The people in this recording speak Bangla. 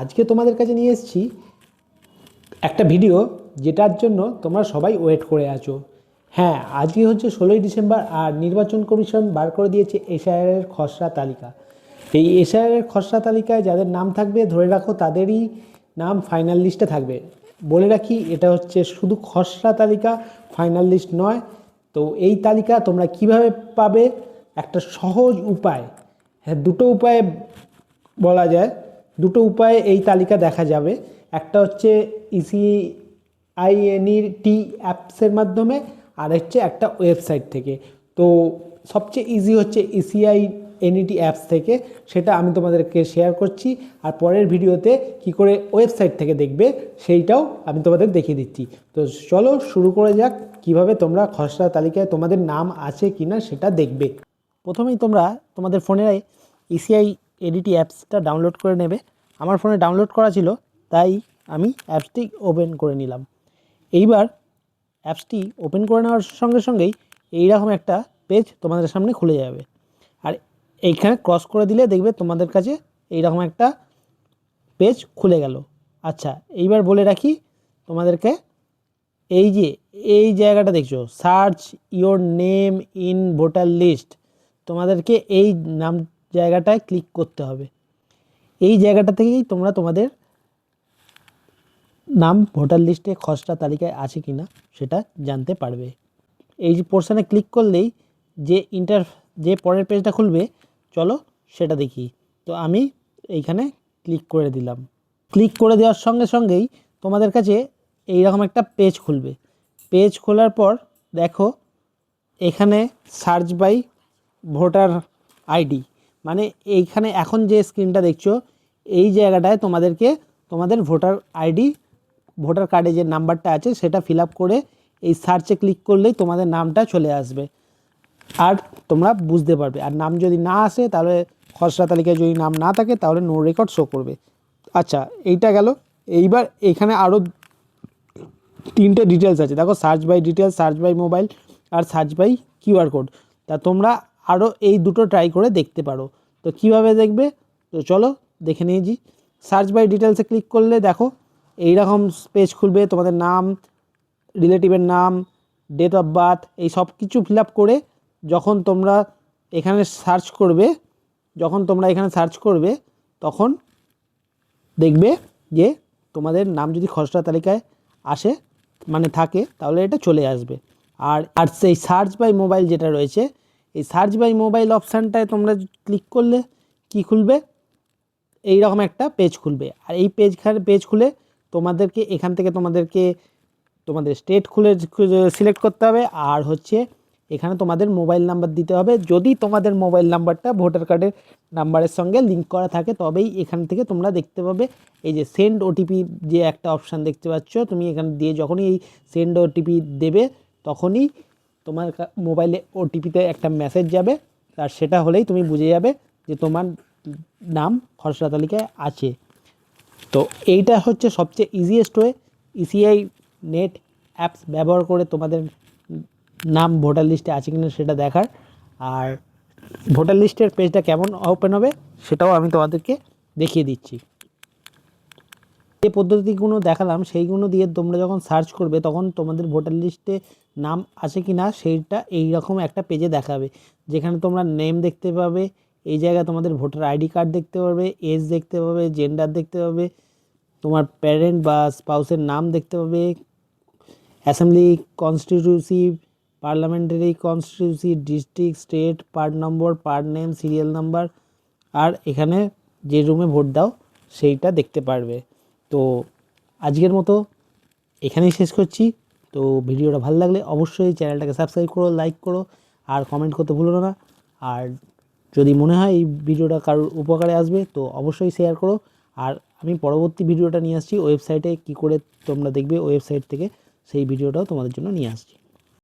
আজকে তোমাদের কাছে নিয়ে এসেছি একটা ভিডিও যেটার জন্য তোমরা সবাই ওয়েট করে আছো। হ্যাঁ আজকে হচ্ছে ষোলোই ডিসেম্বর আর নির্বাচন কমিশন বার করে দিয়েছে এসআইআরের খসড়া তালিকা। এই এসআইআরের খসড়া তালিকায় যাদের নাম থাকবে, ধরে রাখো তাদেরই নাম ফাইনাল লিস্টে থাকবে। বলে রাখি, এটা হচ্ছে শুধু খসড়া তালিকা, ফাইনাল লিস্ট নয়। তো এই তালিকা তোমরা কীভাবে পাবে? একটা সহজ উপায়। হ্যাঁ দুটো উপায়ে বলা যায়। দুটো উপায়ে এই তালিকা দেখা যাবে। একটা হচ্ছে E ইসি আইএনই টি অ্যাপসের মাধ্যমে, আর হচ্ছে একটা ওয়েবসাইট থেকে। তো সবচেয়ে ইজি হচ্ছে E ইসিআই এনইটি অ্যাপস থেকে, সেটা আমি তোমাদেরকে শেয়ার করছি। আর পরের ভিডিওতে কি করে ওয়েবসাইট থেকে দেখবে, সেইটাও আমি তোমাদের দেখিয়ে দিচ্ছি। তো চলো শুরু করে যাক, কীভাবে তোমরা খসড়া তালিকায় তোমাদের নাম আছে কিনা সেটা দেখবে। প্রথমেই তোমরা তোমাদের ফোনে E ইসিআই এডিটি অ্যাপসটা ডাউনলোড করে নেবে। আমার ফোনে ডাউনলোড করা ছিল, তাই আমি অ্যাপসটি ওপেন করে নিলাম। এইবার অ্যাপসটি ওপেন করে নেওয়ার সঙ্গে সঙ্গেই এইরকম একটা পেজ তোমাদের সামনে খুলে যাবে। আর এইখানে ক্রস করে দিলে দেখবে তোমাদের কাছে এইরকম একটা পেজ খুলে গেল। আচ্ছা এইবার বলে রাখি তোমাদেরকে, এই যে, এই জায়গাটা দেখছ search your name in voter list তোমাদেরকে এই নাম জায়গাটায় ক্লিক করতে হবে। এই জায়গাটা থেকেই তোমরা তোমাদের নাম ভোটার লিস্টে খসড়া তালিকায় আছে কি না সেটা জানতে পারবে। এই যে পোর্শনে ক্লিক করলেই যে ইন্টার যে পরের পেজটা খুলবে, চলো সেটা দেখি। তো আমি এইখানে ক্লিক করে দিলাম। ক্লিক করে দেওয়ার সঙ্গে সঙ্গেই তোমাদের কাছে এইরকম একটা পেজ খুলবে। পেজ খোলার পর দেখো, এখানে সার্চ বাই ভোটার আইডি মানে এইখানে এখন যে স্ক্রিনটা দেখছ, এই জায়গাটায় তোমাদেরকে তোমাদের ভোটার আইডি, ভোটার কার্ডে যে নাম্বারটা আছে সেটা ফিল করে এই সার্চে ক্লিক করলেই তোমাদের নামটা চলে আসবে। আর তোমরা বুঝতে পারবে। আর নাম যদি না আসে, তাহলে খসড়া তালিকায় যদি নাম না থাকে, তাহলে নো রেকর্ড শো করবে। আচ্ছা এইটা গেল। এইবার এখানে আরও তিনটে ডিটেলস আছে। দেখো search by details search by mobile R search by QR code তা তোমরা আরও এই দুটো ট্রাই করে দেখতে পারো। তো কীভাবে দেখবে? তো চলো দেখে নিয়েছি সার্চ বাই ডিটেলসে ক্লিক করলে দেখো এই রকম পেজ খুলবে, তোমাদের নাম রিলেটিভের নাম ডেট অফ বার্থ এই সব কিছু ফিল আপ করে যখন তোমরা এখানে সার্চ করবে, যখন তোমরা এখানে সার্চ করবে, তখন দেখবে যে তোমাদের নাম যদি খসড়া তালিকায় আসে মানে থাকে, তাহলে এটা চলে আসবে। আর আর সেই সার্চ বাই মোবাইল যেটা রয়েছে এই সার্চ বাই মোবাইল অপশানটায় তোমরা ক্লিক করলে কি খুলবে? এই রকম একটা পেজ খুলবে। আর এই পেজ পেজ খুলে তোমাদেরকে, এখান থেকে তোমাদেরকে তোমাদের স্টেট খুলে সিলেক্ট করতে হবে। আর হচ্ছে এখানে তোমাদের মোবাইল নাম্বার দিতে হবে। যদি তোমাদের মোবাইল নাম্বারটা ভোটার কার্ডের নাম্বারের সঙ্গে লিঙ্ক করা থাকে, তবেই এখান থেকে তোমরা দেখতে পাবে এই যে সেন্ড ওটিপি যে একটা অপশান দেখতে পাচ্ছ, তুমি এখানে দিয়ে যখনই এই সেন্ড ওটিপি দেবে, তখনই তোমার মোবাইলে ওটিপিতে একটা মেসেজ যাবে, আর সেটা হলেই তুমি বুঝে যাবে যে তোমার নাম খসড়া তালিকায় আছে। তো এইটা হচ্ছে সবচেয়ে easiest way ECI net apps ব্যবহার করে তোমাদের নাম ভোটার লিস্টে আছে কিনা সেটা দেখার। আর ভোটার লিস্টের পেজটা কেমন ওপেন হবে সেটাও আমি তোমাদেরকে দেখিয়ে দিচ্ছি। যে পদ্ধতিগুলো দেখালাম, সেইগুলো দিয়ে তোমরা যখন সার্চ করবে, তখন তোমাদের ভোটার লিস্টে নাম আছে কি না সেইটা এই রকম একটা পেজে দেখাবে। যেখানে তোমরা নেম দেখতে পাবে, এই জায়গায় তোমাদের ভোটার আইডি কার্ড দেখতে পাবে এজ দেখতে পাবে জেন্ডার দেখতে পাবে, তোমার প্যারেন্ট বা স্পাউসের নাম দেখতে পাবে assembly constituency parliamentary constituency district state part number part name serial number আর এখানে যে রুমে ভোট দাও, সেইটা দেখতে পারবে। তো আজকের মতো এখানেই শেষ করছি। তো ভিডিওটা ভালো লাগলে অবশ্যই চ্যানেলটাকে সাবস্ক্রাইব করো লাইক করো আর কমেন্ট করতে ভুলো না আর যদি মনে হয় এই ভিডিওটা কারোর উপকারে আসবে তো অবশ্যই শেয়ার করো। আর আমি পরবর্তী ভিডিওটা নিয়ে আসছি ওয়েবসাইটে কি করে তোমরা দেখবে ওয়েবসাইট থেকে সেই ভিডিওটাও তোমাদের জন্য নিয়ে আসছি।